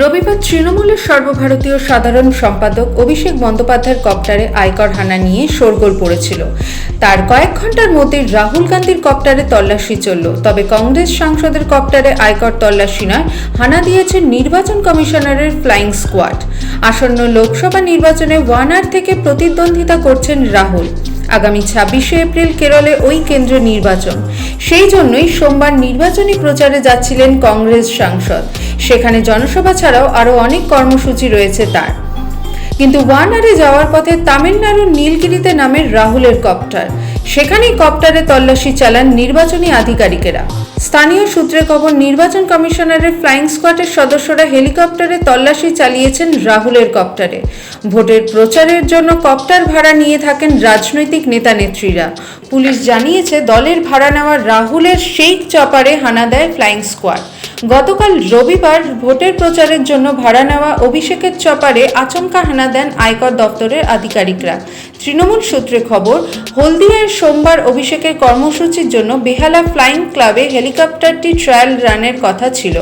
রবিবার তৃণমূলের সর্বভারতীয় সাধারণ সম্পাদক অভিষেক বন্দ্যোপাধ্যায়ের কপ্টারে আয়কর হানা নিয়ে শোরগোল পড়েছিল। তার কয়েক ঘণ্টার মধ্যে রাহুল গান্ধীর কপ্টারে তল্লাশি চলল। তবে কংগ্রেস সাংসদের কপ্টারে আয়কর তল্লাশি নয়, হানা দিয়েছে নির্বাচন কমিশনারের ফ্লাইং স্কোয়াড। আসন্ন লোকসভা নির্বাচনে ওয়ানার থেকে প্রতিদ্বন্দ্বিতা করছেন রাহুল। আগামী ছাব্বিশে এপ্রিল কেরলে ওই কেন্দ্র নির্বাচন। সেই জন্যই সোমবার নির্বাচনী প্রচারে যাচ্ছিলেন কংগ্রেস সাংসদ। সেখানে জনসভা ছাড়াও আরও অনেক কর্মসূচি রয়েছে তার। কিন্তু ওয়ানারে যাওয়ার পথে তামিলনাড়ুর নীলগিরিতে নামের রাহুলের কপ্টার। সেখানেই কপ্টারে তল্লাশি চালান নির্বাচনী আধিকারিকেরা। স্থানীয় সূত্রে খবর, নির্বাচন কমিশনারের ফ্লাইং স্কোয়াডের সদস্যরা হেলিকপ্টারে তল্লাশি চালিয়েছেন রাহুলের কপ্টারে। ভোটের প্রচারের জন্য কপ্টার ভাড়া নিয়ে থাকেন রাজনৈতিক নেতা নেত্রীরা পুলিশ জানিয়েছে, দলের ভাড়া নেওয়া রাহুলের সেই চপারে হানা দেয় ফ্লাইং স্কোয়াড। গতকাল রবিবার ভোটের প্রচারের জন্য ভাড়া নেওয়া অভিষেকের চপারে আচমকা হানা দেন আয়কর দপ্তরের আধিকারিকরা। তৃণমূল সূত্রে খবর, হলদিয়ায় সোমবার অভিষেকের কর্মসূচির জন্য বেহালা ফ্লাইং ক্লাবে হেলিকপ্টারটি ট্রায়াল রানের কথা ছিল।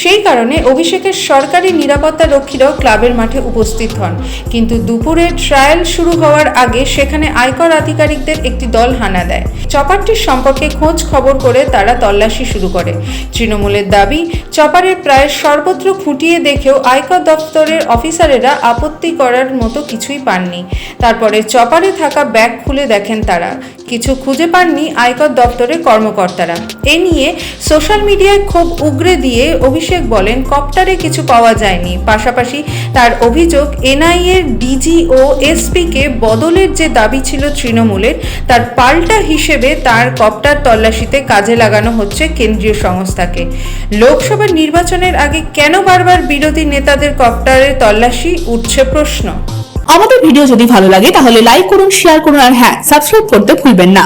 সেই কারণে অভিষেকের সরকারি নিরাপত্তা রক্ষীরাও ক্লাবের মাঠে উপস্থিত হন। কিন্তু দুপুরে ট্রায়াল শুরু হওয়ার আগে সেখানে আয়কর আধিকারিকদের একটি দল হানা দেয়। চপারটির সম্পর্কে খোঁজ খবর করে তারা তল্লাশি শুরু করে। তৃণমূলের দাবি, চপারের প্রায় সর্বত্র খুঁটিয়ে দেখেও আয়কর দপ্তরের অফিসারেরা আপত্তি করার মতো কিছুই পাননি। তারপরে চপারে থাকা ব্যাগ খুলে দেখেন তারা। কিছু খুঁজে পাননি আয়কর দপ্তরের কর্মকর্তারা। এ নিয়ে সোশ্যাল মিডিয়ায় ক্ষোভ উগরে দিয়ে অভিষেক বলেন, কপ্টারে কিছু পাওয়া যায়নি। পাশাপাশি তার অভিযোগ এনআইএর ডিজি ও এসপিকে বদলের যে দাবি ছিল তৃণমূলের, তার পাল্টা হিসেবে তার কপ্টার তল্লাশিতে কাজে লাগানো হচ্ছে কেন্দ্রীয় সংস্থাকে। লোকসভা নির্বাচনের আগে কেন বারবার বিরোধী নেতাদের কপ্টারের তল্লাশি? উঠছে প্রশ্ন। আমাদের ভিডিও যদি ভালো লাগে, তাহলে লাইক করুন, শেয়ার করুন, আর হ্যাঁ সাবস্ক্রাইব করতে ভুলবেন না।